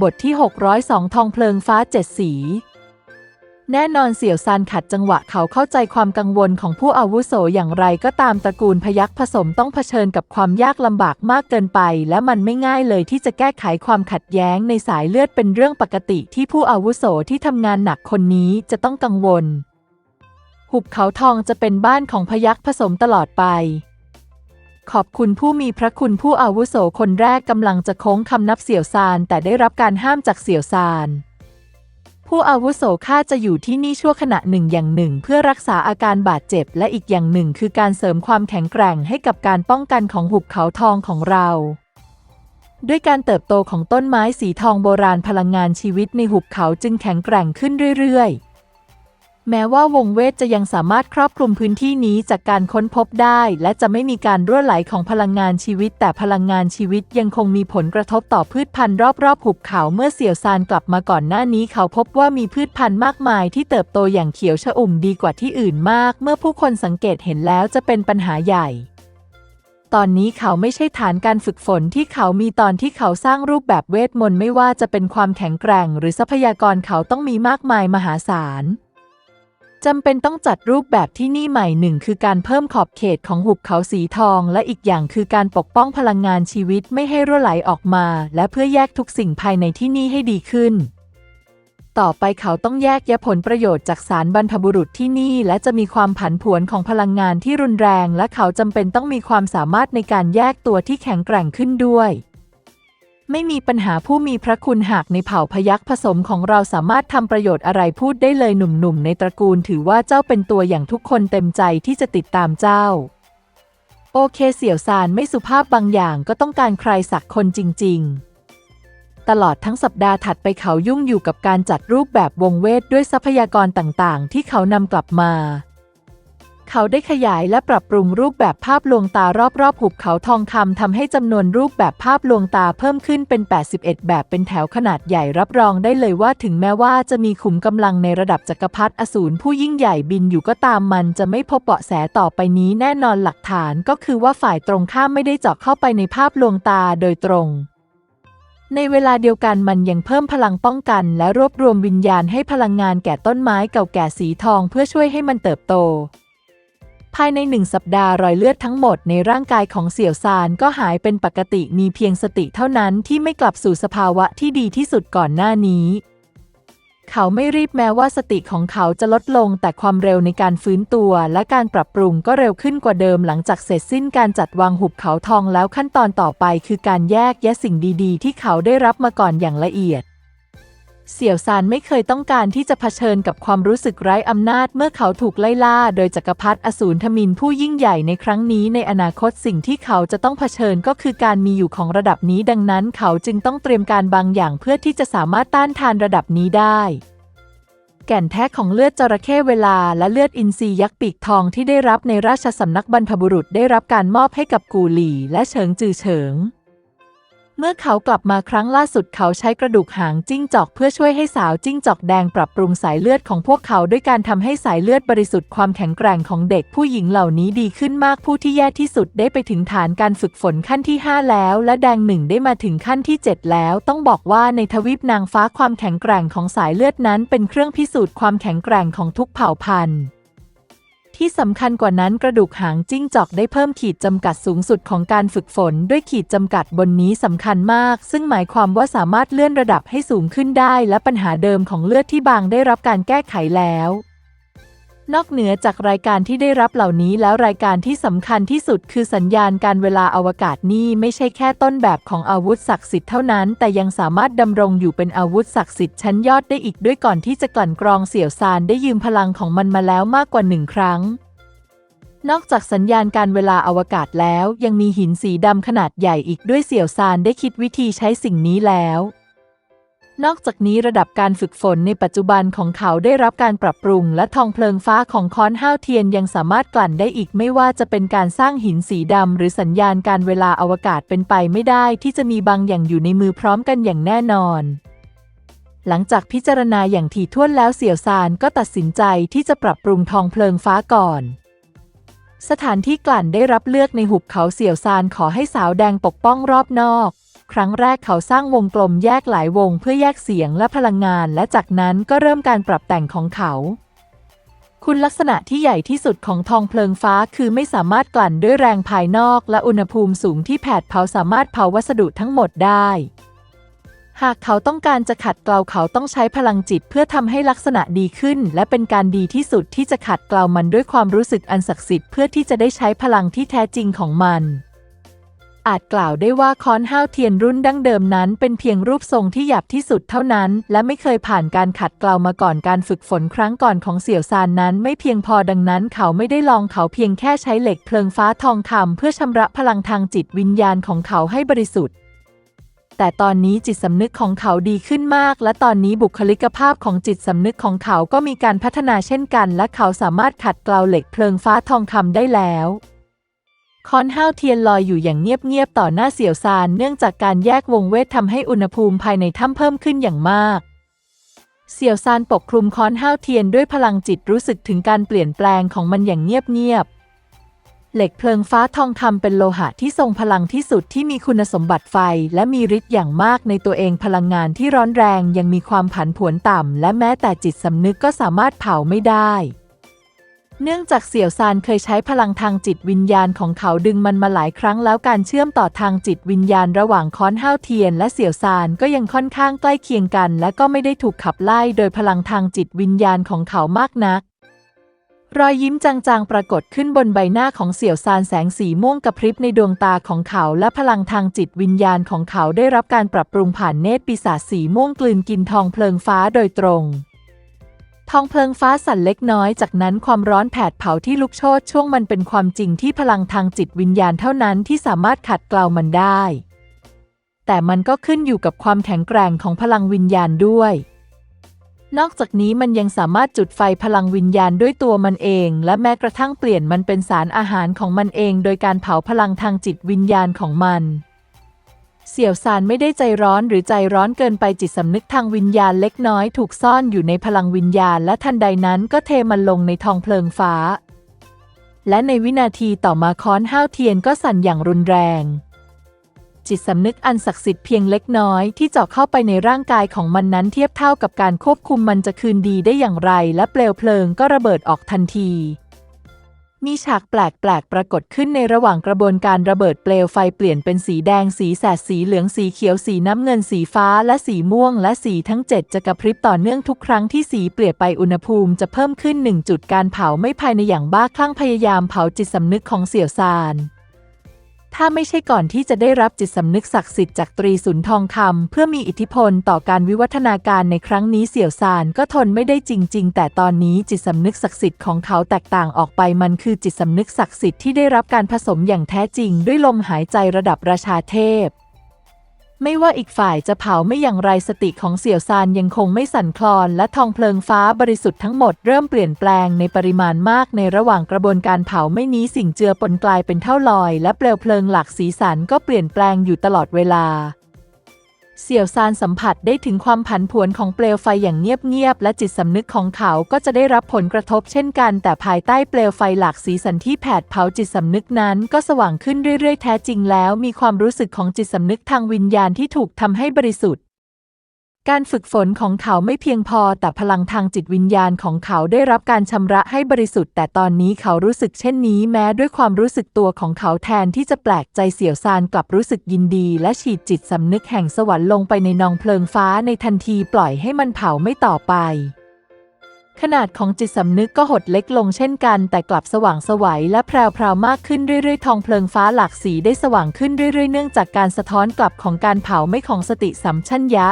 บทที่ 602 ทองเพลิงฟ้าเจ็ดสี แน่นอนเสี่ยวซานขัดจังหวะเขาเข้าใจความกังวลของผู้อาวุโสอย่างไรก็ตามตระกูลพยัคฆ์ผสมต้องเผชิญกับความยากลำบากมากเกินไป และมันไม่ง่ายเลยที่จะแก้ไขความขัดแย้งในสายเลือดเป็นเรื่องปกติที่ผู้อาวุโสที่ทำงานหนักคนนี้จะต้องกังวล หุบเขาทองจะเป็นบ้านของพยัคฆ์ผสมตลอดไป ขอบคุณผู้มีพระคุณผู้อาวุโสคนแรกกำลังจะโค้งคำนับเสี่ยวซาน แต่ได้รับการห้ามจากเสี่ยวซาน ผู้อาวุโสข้าจะอยู่ที่นี่ชั่วขณะหนึ่งอย่างหนึ่ง เพื่อรักษาอาการบาดเจ็บ และอีกอย่างหนึ่งคือการเสริมความแข็งแกร่งให้กับการป้องกันของหุบเขาทองของเรา ด้วยการเติบโตของต้นไม้สีทองโบราณพลังงานชีวิตในหุบเขาจึงแข็งแกร่งขึ้นเรื่อยๆ แม้ว่าวงเวทจะยังสามารถครอบคลุมพื้นที่นี้จากการค้นพบได้ และจะไม่มีการรั่วไหลของพลังงานชีวิต แต่พลังงานชีวิตยังคงมีผลกระทบต่อพืชพันธุ์รอบๆหุบเขาเมื่อเสี่ยวซานกลับมาก่อนหน้านี้เขาพบว่ามีพืชพันธุ์มากมายที่เติบโตอย่างเขียวชอุ่มดีกว่าที่อื่นมาก เมื่อผู้คนสังเกตเห็นแล้วจะเป็นปัญหาใหญ่ตอนนี้เขาไม่ใช่ฐานการฝึกฝนที่เขามีตอนที่เขาสร้างรูปแบบเวทมนต์ไม่ว่าจะเป็นความแข็งแกร่ง หรือทรัพยากรเขาต้องมีมากมายมหาศาล จำเป็นต้องจัดรูปแบบที่นี่ใหม่หนึ่งคือการเพิ่มขอบเขตของหุบเขาสีทอง และอีกอย่างคือการปกป้องพลังงานชีวิตไม่ให้รั่วไหลออกมา และเพื่อแยกทุกสิ่งภายในที่นี่ให้ดีขึ้น ต่อไปเขาต้องแยกแยะผลประโยชน์จากสารบรรพบุรุษที่นี่ และจะมีความผันผวนของพลังงานที่รุนแรง และเขาจำเป็นต้องมีความสามารถในการแยกตัวที่แข็งแกร่งขึ้นด้วย ไม่มีปัญหาผู้มีพระคุณหากในเผ่าพยัคฆ์ผสมของเราสามารถทำประโยชน์อะไรพูดได้เลยหนุ่มๆ ในตระกูลถือว่าเจ้าเป็นตัวอย่างทุกคนเต็มใจที่จะติดตามเจ้า โอเคเสี่ยวซานไม่สุภาพบางอย่างก็ต้องการใครสักคนจริง ๆ ตลอดทั้งสัปดาห์ถัดไปเขายุ่งอยู่กับการจัดรูปแบบวงเวทด้วยทรัพยากรต่างๆ ที่เขานำกลับมา เขาได้ขยายและปรับปรุงรูปแบบภาพลวงตารอบๆหุบเขาทองคำทำให้จำนวนรูปแบบภาพลวงตาเพิ่มขึ้นเป็น 81 แบบเป็นแถวขนาดใหญ่รับรองได้เลยว่าถึงแม้ว่าจะมีขุมกำลังในระดับจักรพรรดิอสูรผู้ยิ่งใหญ่บินอยู่ก็ตามมันจะไม่พบเบาะแสต่อไปนี้แน่นอนหลักฐานก็คือว่าฝ่ายตรงข้ามไม่ได้เจาะเข้าไปในภาพลวงตาโดยตรงในเวลาเดียวกันมันยังเพิ่มพลังป้องกันและรวบรวมวิญญาณให้พลังงานแก่ต้นไม้เก่าแก่สีทองเพื่อช่วยให้มันเติบโต ภายในหนึ่งสัปดาห์รอยเลือดทั้งหมดในร่างกายของเสี่ยวซานก็หายเป็นปกติมีเพียงสติเท่านั้นที่ไม่กลับสู่สภาวะที่ดีที่สุดก่อนหน้านี้ เขาไม่รีบแม้ว่าสติของเขาจะลดลงแต่ความเร็วในการฟื้นตัวและการปรับปรุงก็เร็วขึ้นกว่าเดิมหลังจากเสร็จสิ้นการจัดวางหุบเขาทองแล้วขั้นตอนต่อไปคือการแยกแยะสิ่งดี ๆ ที่เขาได้รับมาก่อนอย่างละเอียด เสี่ยวซานไม่เคยต้องการที่จะเผชิญกับความรู้สึกไร้อำนาจเมื่อเขาถูกไล่ล่าโดยจักรพรรดิอสูรทมินผู้ยิ่งใหญ่ในครั้งนี้ในอนาคตสิ่งที่เขาจะต้องเผชิญก็คือการมีอยู่ของระดับนี้ดังนั้นเขาจึงต้องเตรียมการบางอย่างเพื่อที่จะสามารถต้านทานระดับนี้ได้ แก่นแท้ของเลือดจระเข้เวลาและเลือดอินทรียักษ์ปีกทองที่ได้รับในราชสำนักบรรพบุรุษได้รับการมอบให้กับกูหลี่และเฉิงจือเฉิง เมื่อเขากลับมาครั้งล่าสุดเขาใช้กระดูกหางจิ้งจอก เพื่อช่วยให้สาวจิ้งจอกแดงปรับปรุงสายเลือดของพวกเขาด้วยการทำให้สายเลือดบริสุทธิ์ความแข็งแกร่งของเด็กผู้หญิงเหล่านี้ดีขึ้นมากผู้ที่แย่ที่สุดได้ไปถึงฐานการฝึกฝนขั้นที่ 5 แล้ว และแดงหนึ่งได้มาถึงขั้นที่ 7 แล้ว ต้องบอกว่าในทวีปนางฟ้าความแข็งแกร่งของสายเลือดนั้น เป็นเครื่องพิสูจน์ความแข็งแกร่งของทุกเผ่าพันธุ์ ที่สำคัญกว่านั้นกระดูกหางจิ้งจอกได้เพิ่มขีดจำกัดสูงสุดของการฝึกฝน ด้วยขีดจำกัดบนนี้สำคัญมาก ซึ่งหมายความว่าสามารถเลื่อนระดับให้สูงขึ้นได้ และปัญหาเดิมของเลือดที่บางได้รับการแก้ไขแล้ว นอกเหนือจากรายการที่ได้รับเหล่านี้แล้วรายการที่สำคัญที่สุดคือสัญญาณการเวลาอวกาศนี่ไม่ใช่แค่ต้นแบบของอาวุธศักดิ์สิทธิ์เท่านั้น แต่ยังสามารถดำรงอยู่เป็นอาวุธศักดิ์สิทธิ์ชั้นยอดได้อีกด้วยก่อนที่จะกลั่นกรองเสี่ยวซานได้ยืมพลังของมันมาแล้วมากกว่าหนึ่งครั้ง นอกจากสัญญาณการเวลาอวกาศแล้ว ยังมีหินสีดำขนาดใหญ่อีกด้วยเสี่ยวซานได้คิดวิธีใช้สิ่งนี้แล้ว นอกจากนี้ระดับการฝึกฝนในปัจจุบันของเขาได้รับการปรับปรุง และทองเพลิงฟ้าของค้อนห้าวเทียนยังสามารถกลั่นได้อีกไม่ว่าจะเป็นการสร้างหินสีดำหรือสัญญาณการเวลาอวกาศเป็นไปไม่ได้ที่จะมีบางอย่างอยู่ในมือพร้อมกันอย่างแน่นอน หลังจากพิจารณาอย่างถี่ถ้วนแล้วเสี่ยวซานก็ตัดสินใจที่จะปรับปรุงทองเพลิงฟ้าก่อนสถานที่กลั่นได้รับเลือกในหุบเขาเสี่ยวซานขอให้สาวแดงปกป้องรอบนอก ครั้งแรกเขาสร้างวงกลมแยกหลายวงเพื่อแยกเสียงและพลังงาน และจากนั้นก็เริ่มการปรับแต่งของเขา คุณลักษณะที่ใหญ่ที่สุดของทองเพลิงฟ้าคือไม่สามารถกลั่นด้วยแรงภายนอกและอุณหภูมิสูงที่แผดเผาสามารถเผาวัสดุทั้งหมดได้ หากเขาต้องการจะขัดเกลาเขาต้องใช้พลังจิตเพื่อทำให้ลักษณะดีขึ้น และเป็นการดีที่สุดที่จะขัดเกลามันด้วยความรู้สึกอันศักดิ์สิทธิ์เพื่อที่จะได้ใช้พลังที่แท้จริงของมัน อาจกล่าวได้ว่าค้อนห้าวเทียนรุ่นดั้งเดิมนั้น เป็นเพียงรูปทรงที่หยาบที่สุดเท่านั้น และไม่เคยผ่านการขัดเกลามาก่อนการฝึกฝนครั้งก่อนของเสี่ยวซานนั้น ไม่เพียงพอดังนั้นเขาไม่ได้ลองเขาเพียงแค่ใช้เหล็กเพลิงฟ้าทองคำเพื่อชำระพลังทางจิตวิญญาณของเขาให้บริสุทธิ์แต่ตอนนี้จิตสำนึกของเขาดีขึ้นมาก และตอนนี้บุคลิกภาพของจิตสำนึกของเขาก็มีการพัฒนาเช่นกัน และเขาสามารถขัดเกลาเหล็กเพลิงฟ้าทองคำได้แล้ว คอนห้าวเทียนลอยอยู่อย่างเงียบๆต่อหน้าเสี่ยวซาน เนื่องจากการแยกวงเวททำให้อุณหภูมิภายในถ้ำเพิ่มขึ้นอย่างมาก เสี่ยวซานปกคลุมค้อนห้าวเทียนด้วยพลังจิตรู้สึกถึงการเปลี่ยนแปลงของมันอย่างเงียบๆ เหล็กเพลิงฟ้าทองคำเป็นโลหะที่ทรงพลังที่สุดที่มีคุณสมบัติไฟ และมีฤทธิ์อย่างมากในตัวเองพลังงานที่ร้อนแรงยังมีความผันผวนต่ำและแม้แต่จิตสำนึกก็สามารถเผาไม่ได้ เนื่องจากเสี่ยวซานเคยใช้พลังทางจิตวิญญาณของเขาดึงมันมาหลายครั้งแล้วการเชื่อมต่อทางจิตวิญญาณระหว่างค้อนห้าวเทียนและเสี่ยวซานก็ยังค่อนข้างใกล้เคียงกัน และก็ไม่ได้ถูกขับไล่โดยพลังทางจิตวิญญาณของเขามากนัก รอยยิ้มจางๆ ปรากฏขึ้นบนใบหน้าของเสี่ยวซานแสงสีม่วงกระพริบในดวงตาของเขา และพลังทางจิตวิญญาณของเขาได้รับการปรับปรุงผ่านเนตรปีศาจสีม่วงกลืนกินทองเพลิงฟ้าโดยตรง ทองเพลิงฟ้าสั่นเล็กน้อยจากนั้นความร้อนแผดเผาที่ลุกโชนช่วงมันเป็นความจริงที่พลังทางจิตวิญญาณเท่านั้นที่สามารถขัดเกลามันได้ แต่มันก็ขึ้นอยู่กับความแข็งแกร่งของพลังวิญญาณด้วย นอกจากนี้มันยังสามารถจุดไฟพลังวิญญาณด้วยตัวมันเอง และแม้กระทั่งเปลี่ยนมันเป็นสารอาหารของมันเอง โดยการเผาพลังทางจิตวิญญาณของมัน เสี่ยวซานไม่ได้ใจร้อนหรือใจร้อนเกินไปจิตสำนึกทางวิญญาณเล็กน้อยถูกซ่อนอยู่ในพลังวิญญาณและทันใดนั้นก็เทมันลงในทองเพลิงฟ้า และในวินาทีต่อมาค้อนห้าวเทียนก็สั่นอย่างรุนแรง จิตสำนึกอันศักดิ์สิทธิ์เพียงเล็กน้อยที่เจาะเข้าไปในร่างกายของมันนั้นเทียบเท่ากับการควบคุมมันจะคืนดีได้อย่างไร และเปลวเพลิงก็ระเบิดออกทันที มีฉากแปลกๆ ปรากฏขึ้นในระหว่างกระบวนการระเบิดเปลวไฟเปลี่ยนเป็นสีแดง สีแสด สีเหลือง สีเขียว สีน้ำเงิน สีฟ้า และสีม่วง และสีทั้ง 7 จะกระพริบต่อเนื่องทุกครั้งที่สีเปลี่ยนไปอุณหภูมิจะเพิ่มขึ้นหนึ่งจุดการเผาไม่ภายในอย่างบ้าคลั่งพยายามเผาจิตสำนึกของเสี่ยวซาน ถ้าไม่ใช่ก่อนที่จะได้รับจิตสำนึกศักดิ์สิทธิ์จากตรีสุนทองคำเพื่อมีอิทธิพลต่อการวิวัฒนาการในครั้งนี้เสี่ยวซานก็ทนไม่ได้จริง ๆ แต่ตอนนี้จิตสำนึกศักดิ์สิทธิ์ของเขาแตกต่างออกไปมันคือจิตสำนึกศักดิ์สิทธิ์ที่ได้รับการผสมอย่างแท้จริงด้วยลมหายใจระดับราชาเทพ ไม่ว่าอีกฝ่ายจะเผาไม่อย่างไรสติของเสี่ยวซานยังคงไม่สั่นคลอน และทองเพลิงฟ้าบริสุทธิ์ทั้งหมดเริ่มเปลี่ยนแปลงในปริมาณมากในระหว่างกระบวนการเผาไม่นี้สิ่งเจือปนกลายเป็นเท่าลอย และเปลวเพลิงหลากสีสันก็เปลี่ยนแปลงอยู่ตลอดเวลา เสี่ยวซานสัมผัสได้ถึงความผันผวนของเปลวไฟอย่างเงียบๆ และจิตสำนึกของเขาก็จะได้รับผลกระทบเช่นกัน แต่ภายใต้เปลวไฟหลากสีสันที่แผดเผาจิตสำนึกนั้น ก็สว่างขึ้นเรื่อยๆ แท้จริงแล้ว มีความรู้สึกของจิตสำนึกทางวิญญาณที่ถูกทำให้บริสุทธิ์ การฝึกฝนของเขาไม่เพียงพอแต่พลังทางจิตวิญญาณของเขาได้รับการชำระให้บริสุทธิ์ แต่ตอนนี้เขารู้สึกเช่นนี้แม้ด้วยความรู้สึกตัวของเขาแทนที่จะแปลกใจเสี่ยวซานกลับรู้สึกยินดี และฉีดจิตสำนึกแห่งสวรรค์ลงไปในนองเพลิงฟ้าในทันทีปล่อยให้มันเผาไม่ต่อไป ขนาดของจิตสำนึกก็หดเล็กลงเช่นกัน แต่กลับสว่างไสวัยและแพรวๆมากขึ้นเรื่อยๆทองเพลิงฟ้าหลากสีได้สว่างขึ้นเรื่อยๆ เนื่องจากการสะท้อนกลับของการเผาไม่ของสติสัมชัญญะ